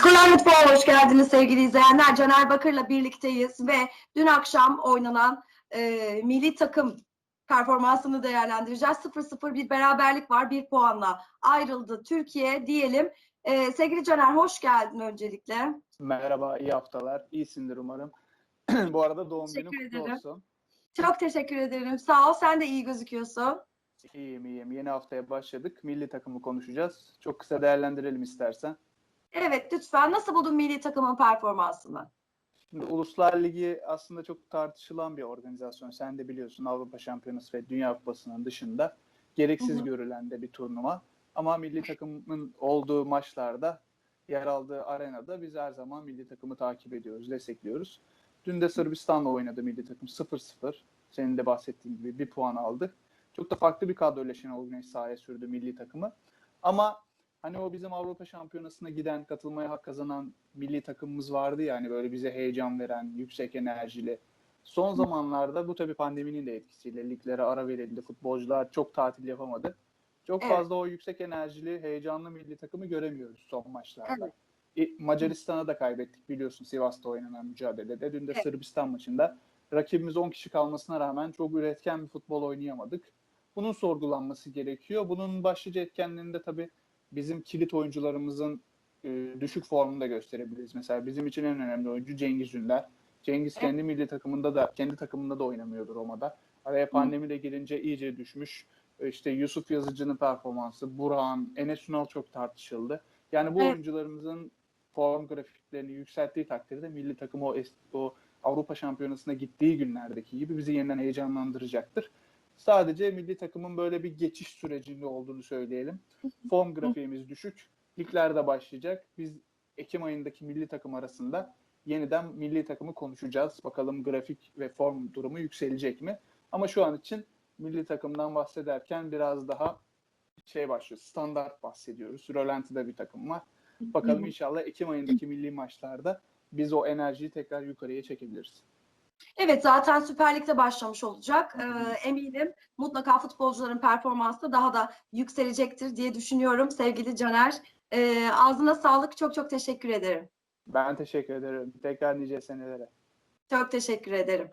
Skolar Mutfağı hoş geldiniz sevgili izleyenler. Caner Bakır'la birlikteyiz ve dün akşam oynanan e, milli takım performansını değerlendireceğiz. 0-0 bir beraberlik var. Bir puanla ayrıldı Türkiye diyelim. E, sevgili Caner hoş geldin öncelikle. Merhaba, iyi haftalar. İyisindir umarım. Bu arada doğum günün kutlu ederim. olsun. Çok teşekkür ederim. Sağ ol. Sen de iyi gözüküyorsun. İyiyim, iyiyim. Yeni haftaya başladık. Milli takımı konuşacağız. Çok kısa değerlendirelim istersen. Evet lütfen. Nasıl buldun milli takımın performansını? Şimdi Uluslar Ligi aslında çok tartışılan bir organizasyon. Sen de biliyorsun Avrupa Şampiyonası ve Dünya Kupası'nın dışında gereksiz Hı hı. görülen de bir turnuva. Ama milli takımın olduğu maçlarda, yer aldığı arenada biz her zaman milli takımı takip ediyoruz, destekliyoruz. Dün de Sırbistan'la oynadı milli takım 0-0. Senin de bahsettiğin gibi bir puan aldı. Çok da farklı bir kadroyla Şenol Güneş sahaya sürdü milli takımı. Ama hani o bizim Avrupa Şampiyonası'na giden, katılmaya hak kazanan milli takımımız vardı ya hani böyle bize heyecan veren, yüksek enerjili. Son zamanlarda bu tabii pandeminin de etkisiyle liglere ara verildi. Futbolcular çok tatil yapamadı. Çok Evet. fazla o yüksek enerjili, heyecanlı milli takımı göremiyoruz son maçlarda. E, Macaristan'a da kaybettik biliyorsun Sivas'ta oynanan mücadelede. Dün de Evet. Sırbistan maçında rakibimiz 10 kişi kalmasına rağmen çok üretken bir futbol oynayamadık. Bunun sorgulanması gerekiyor. Bunun başlıca etkenlerinde tabii bizim kilit oyuncularımızın e, düşük formunu da gösterebiliriz. Mesela bizim için en önemli oyuncu Cengiz Ünder. Cengiz kendi milli takımında da kendi takımında da oynamıyordu Roma'da. Araya pandemi de girince iyice düşmüş. İşte Yusuf Yazıcı'nın performansı, Burhan, Enes Ünal çok tartışıldı. Yani bu Evet. oyuncularımızın form grafiklerini yükselttiği takdirde milli takım o, o Avrupa Şampiyonası'na gittiği günlerdeki gibi bizi yeniden heyecanlandıracaktır. Sadece milli takımın böyle bir geçiş sürecinde olduğunu söyleyelim. Form grafiğimiz düşük. Liglerde başlayacak. Biz Ekim ayındaki milli takım arasında yeniden milli takımı konuşacağız. Bakalım grafik ve form durumu yükselecek mi? Ama şu an için milli takımdan bahsederken biraz daha şey başlıyor. Standart bahsediyoruz. Rölanti'de bir takım var. Bakalım inşallah Ekim ayındaki milli maçlarda biz o enerjiyi tekrar yukarıya çekebiliriz. Evet zaten Süper Lig'de başlamış olacak. Ee, eminim mutlaka futbolcuların performansı da daha da yükselecektir diye düşünüyorum sevgili Caner. Ee, ağzına sağlık. Çok çok teşekkür ederim. Ben teşekkür ederim. Tekrar nice senelere. Çok teşekkür ederim.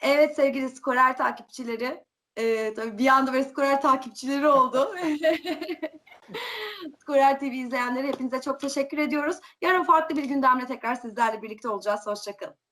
Evet sevgili skorer takipçileri. Ee, tabii bir anda böyle skorer takipçileri oldu. skorer TV izleyenleri hepinize çok teşekkür ediyoruz. Yarın farklı bir gündemle tekrar sizlerle birlikte olacağız. Hoşçakalın.